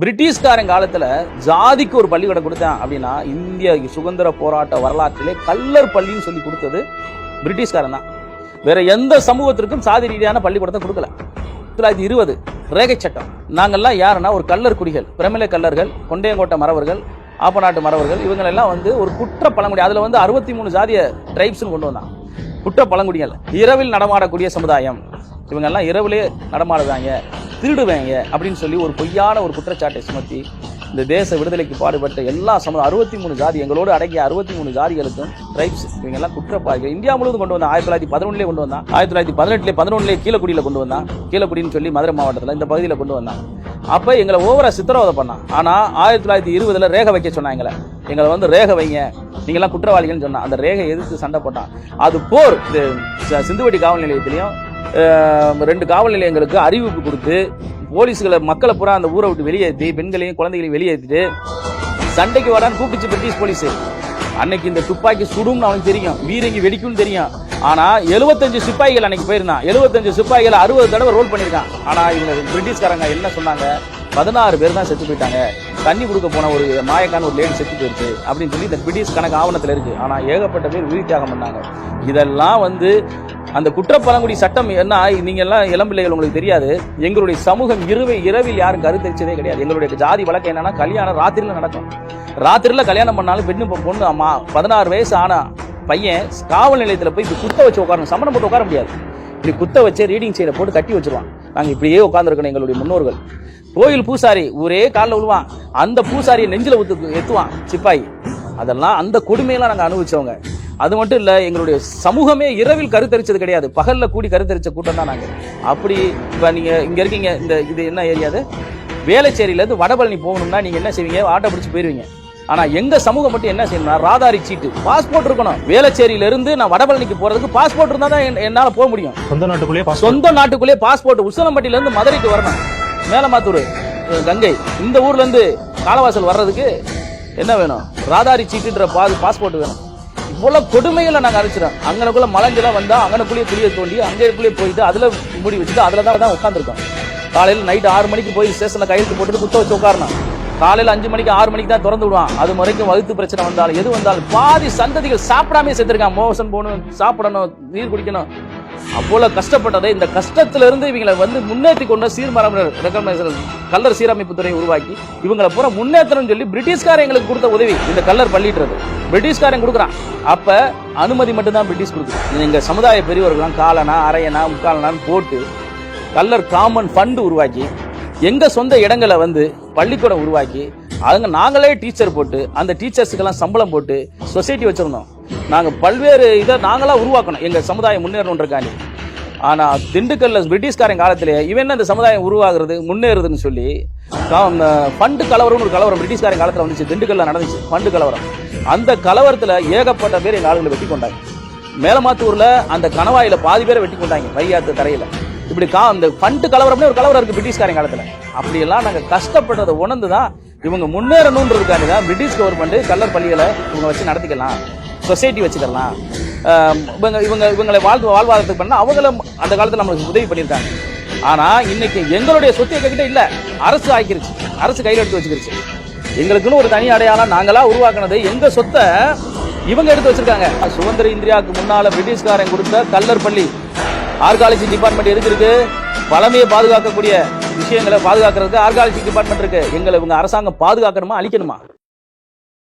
பிரிட்டிஷ்காரன் காலத்தில் ஜாதிக்கு ஒரு பள்ளிக்கூடம் கொடுத்தேன் அப்படின்னா இந்திய சுதந்திர போராட்ட வரலாற்றிலே கல்லர் பள்ளின்னு சொல்லி கொடுத்தது பிரிட்டிஷ்காரன் தான். வேற எந்த சமூகத்திற்கும் சாதி ரீதியான பள்ளிக்கூடத்தை கொடுக்கல. தொள்ளாயிரத்தி இருபது ரேகை சட்டம். நாங்கள்லாம் யாருன்னா ஒரு கல்லர் குடிகள் பிரமிலை கல்லர்கள் கொண்டையங்கோட்டை மறவர்கள் ஆப்பநாட்டு மறவர்கள் இவங்களெல்லாம் வந்து ஒரு குற்ற பழங்குடி அதில் வந்து அறுபத்தி மூணு ஜாதிய ட்ரைப்ஸ்னு கொண்டு வந்தான். குற்ற பழங்குடிகள் இரவில் நடமாடக்கூடிய சமுதாயம். இவங்கெல்லாம் இரவிலே நடமாடுதாங்க. திருடுவேங்க அப்படின்னு சொல்லி ஒரு பொய்யான ஒரு குற்றச்சாட்டை சுமத்தி இந்த தேச விடுதலைக்கு பாடுபட்ட எல்லா சமூக அறுபத்தி மூணு ஜாதி எங்களோடு அடங்கிய அறுபத்தி மூணு ஜாதிகளுக்கும் ட்ரைப்ஸ் இவங்கெல்லாம் குற்றப்பாதிகள் இந்தியா முழுவதும் கொண்டு வந்தான். ஆயிரத்தி தொள்ளாயிரத்தி பதினொன்றுலேயே கொண்டு வந்தான். ஆயிரத்தி தொள்ளாயிரத்தி பதினெட்டுல பதினொன்றுலேயே கீழக்குடியில் கொண்டு வந்தான். கீழக்குடின்னு சொல்லி மதுரை மாவட்டத்தில் இந்த பகுதியில் கொண்டு வந்தான். அப்போ எங்களை ஓவரா சித்திரவதை பண்ணான். ஆனால் ஆயிரத்தி தொள்ளாயிரத்தி இருபதில் ரேகை வைக்க சொன்னாங்க எங்களை. எங்களை வந்து ரேகை வைங்க. நீங்களாம் குற்றவாளிகள்னு சொன்னான். அந்த ரேகை எதிர்த்து சண்டை போட்டான். அது போர். இந்த ச- சிந்துவெட்டி காவல் நிலையத்திலையும் ரெண்டு காவல் நிலையங்களுக்கு அறிவிப்பு கொடுத்து போலீஸ்களை மக்களை பூரா அந்த ஊரை விட்டு வெளியேற்றி பெண்களையும் குழந்தைகளையும் வெளியேற்றிட்டு சண்டைக்கு வரான்னு கூப்பிட்டுச்சு பிரிட்டிஷ் போலீஸ். அன்னைக்கு இந்த துப்பாக்கி சுடும்னு அவனுக்கு தெரியும் வீரங்கி வெடிக்கும்னு தெரியும். ஆனா 75 சிப்பாய்கள் அன்னைக்கு போயிருந்தான். 75 சிப்பாய்கள் அறுபது தடவை ரோல் பண்ணியிருக்கான். ஆனா இவங்க பிரிட்டிஷ்காரங்க என்ன சொன்னாங்க? பதினாறு பேர் தான் செத்து போயிட்டாங்க. தண்ணி கொடுக்க போன ஒரு மாயக்கான ஒரு லேடி செத்து போயிருக்கு அப்படின்னு சொல்லி இந்த பிரிட்டிஷ் கணக்கு ஆவணத்தில் இருக்கு. ஆனால் ஏகப்பட்ட பேர் உயிர் தியாகம் பண்ணாங்க. இதெல்லாம் வந்து அந்த குற்றப்பழங்குடி சட்டம் என்ன நீங்க எல்லாம் இளம்பிள்ளைகள் உங்களுக்கு தெரியாது. எங்களுடைய சமூகம் இரவு இரவில் யாரும் கருத்தரிச்சதே கிடையாது. எங்களுடைய ஜாதி வழக்கம் என்னன்னா கல்யாணம் ராத்திரியில் நடக்கும். ராத்திரியில் கல்யாணம் பண்ணாலும் பெண்ணு பொண்ணு அம்மா பதினாறு வயசு ஆனா பையன் காவல் நிலையத்தில் போய் இப்படி குத்த வச்சு உட்காரணும். சமணம் போட்டு உட்கார முடியாது. இப்படி குத்த வச்சு ரீடிங் செய்யற போட்டு கட்டி வச்சிருவான். நாங்கள் இப்படியே உட்காந்துருக்கணும் எங்களுடைய முன்னோர்கள். கோயில் பூசாரி ஒரே காலில் விழுவான் அந்த பூசாரியை நெஞ்சில் ஊத்து எத்துவான். சிப்பாய். அதெல்லாம் அந்த கொடுமையெல்லாம் நாங்கள் அனுபவிச்சவங்க. அது மட்டும் இல்ல எங்களுடைய சமூகமே இரவில் கருத்தரிச்சது கிடையாது. பகல்ல கூடி கருத்தரிச்ச கூட்டம் தான் நாங்க. அப்படி இப்ப நீங்க இங்க இருக்கீங்க இந்த இது என்ன ஏரியா அது? வேளச்சேரியில இருந்து வடபழனி போகணும்னா நீங்க என்ன செய்வீங்க? ஆட்டோ பிடிச்சு போயிருவீங்க. ஆனா எங்க சமூகம் மட்டும் என்ன செய்யணும்னா ராதாரி சீட்டு. பாஸ்போர்ட் இருக்கணும். வேளச்சேரியில இருந்து நான் வடபழனிக்கு போறதுக்கு பாஸ்போர்ட் இருந்தா தான் என்- என்னால போக முடியும். சொந்த நாட்டுக்குள்ளேயே சொந்த நாட்டுக்குள்ளே பாஸ்போர்ட். உசிலம்பட்டியில இருந்து மதுரைக்கு வரணும். மேலமாத்தூர் கங்கை. இந்த ஊர்ல இருந்து காலவாசல் வர்றதுக்கு என்ன வேணும்? ராதாரி சீட்டுன்ற பாது பாஸ்போர்ட் வேணும். இவ்வளவு கொடுமைகளை நாங்க அரைச்சிடோம் அங்கனக்குள்ள மலைஞ்செல்லாம் வந்தா அங்கனக்குள்ளேயே குழியை தோண்டி அங்கேக்குள்ளேயே போயிட்டு அதுல முடி வச்சுட்டு அதுல தான் தான் உட்காந்துருக்கோம் காலையில் நைட் ஆறு மணிக்கு போய் ஸ்டேஷன்ல கையெழுத்து போட்டுட்டு குத்த வச்சு உட்காரணும். காலையில் அஞ்சு மணிக்கு ஆறு மணிக்கு தான் திறந்து விடுவான். அது வரைக்கும் வகுத்து பிரச்சனை வந்தாலும் எது வந்தாலும் பாதி சந்ததிகள் சாப்பிடாமே செத்துருக்கான். மோசன் போகணும் சாப்பிடணும் நீர் குடிக்கணும். அவ்வளோ கஷ்டப்பட்டதை இந்த கஷ்டத்துல இருந்து இவங்களை வந்து முன்னேற்றி கொண்ட சீர்மரபினர் ரெக்கக்னைசர் கல்லர் சீரமைப்பு துறையை உருவாக்கி இவங்களை பூரா முன்னேற்றணும்னு சொல்லி பிரிட்டிஷ்காரன் எங்களுக்கு கொடுத்த உதவி. இந்த கல்லர் பள்ளிட்டுறது. பிரிட்டிஷ்காரன் கொடுக்குறான். அப்போ அனுமதி மட்டும்தான் பிரிட்டிஷ் கொடுக்குது. எங்கள் சமுதாய பெரியவர்கள்லாம் காலனா அரையனா முக்காலனான்னு போட்டு கல்லர் காமன் ஃபண்டு உருவாக்கி எங்கள் சொந்த இடங்களை வந்து பள்ளிக்கூடம் உருவாக்கி அவங்க நாங்களே டீச்சர் போட்டு அந்த டீச்சர்ஸுக்கெல்லாம் சம்பளம் போட்டு சொசைட்டி வச்சிருந்தோம். நாங்கள் பல்வேறு இதை நாங்களாக உருவாக்கணும். எங்கள் சமுதாயம் முன்னேறணுன்றக்காண்டி ஆனால் திண்டுக்கல்ல பிரிட்டிஷ்காரன் காலத்தில் இவன் என்ன இந்த சமுதாயம் உருவாகிறது முன்னேறுதுன்னு சொல்லி ஃபண்டு கலவரம்னு ஒரு கலவரம் பிரிட்டிஷ்காரன் காலத்தில் வந்துச்சு திண்டுக்கல்ல நடந்துச்சு ஃபண்டு கலவரம். அந்த கலவரத்தில் ஏகப்பட்ட பேர் எங்கள் ஆளுங்களை வெட்டி கொண்டாங்க. மேலமாத்தூரில் அந்த கணவாயில் பாதி பேரை வெட்டி கொண்டாங்க வையாத்து தரையில். இப்படி கா அந்த ஃபண்டு கலவரம்னே ஒரு கலவரம் இருக்குது பிரிட்டிஷ்காரன் காலத்தில். அப்படியெல்லாம் நாங்கள் கஷ்டப்பட்டதை உணர்ந்து தான் இவங்க முன்னேறணுன்றதுக்காண்டி தான் பிரிட்டிஷ் கவர்மெண்ட் கல்லர் பள்ளிகளை இவங்க வச்சு நடத்திக்கலாம். சொசைட்டி வச்சுக்கலாம். இவங்க இவங்க இவங்களை வாழ்வு வாழ்வாதாரத்துக்கு பண்ணால் அவங்களும் அந்த காலத்தில் நம்மளுக்கு உதவி பண்ணியிருக்காங்க. ஆனால் இன்னைக்கு எங்களுடைய சொத்து எங்ககிட்ட இல்லை. அரசு ஆக்கிருச்சு. அரசு கையில் எடுத்து வச்சுக்கிருச்சு. எங்களுக்குன்னு ஒரு தனி அடையாளம் நாங்களாக உருவாக்குனது எங்கள் சொத்தை இவங்க எடுத்து வச்சிருக்காங்க. சுதந்திர இந்தியாவுக்கு முன்னால் பிரிட்டிஷ்காரன் கொடுத்த கல்லர் பள்ளி. ஆர்காலஜி டிபார்ட்மெண்ட் எதுக்கு இருக்கு? பழமையை பாதுகாக்கக்கூடிய விஷயங்களை பாதுகாக்கிறதுக்கு ஆர்காலஜி டிபார்ட்மெண்ட் இருக்கு. எங்களை இவங்க அரசாங்கம் பாதுகாக்கணுமா அழிக்கணுமா?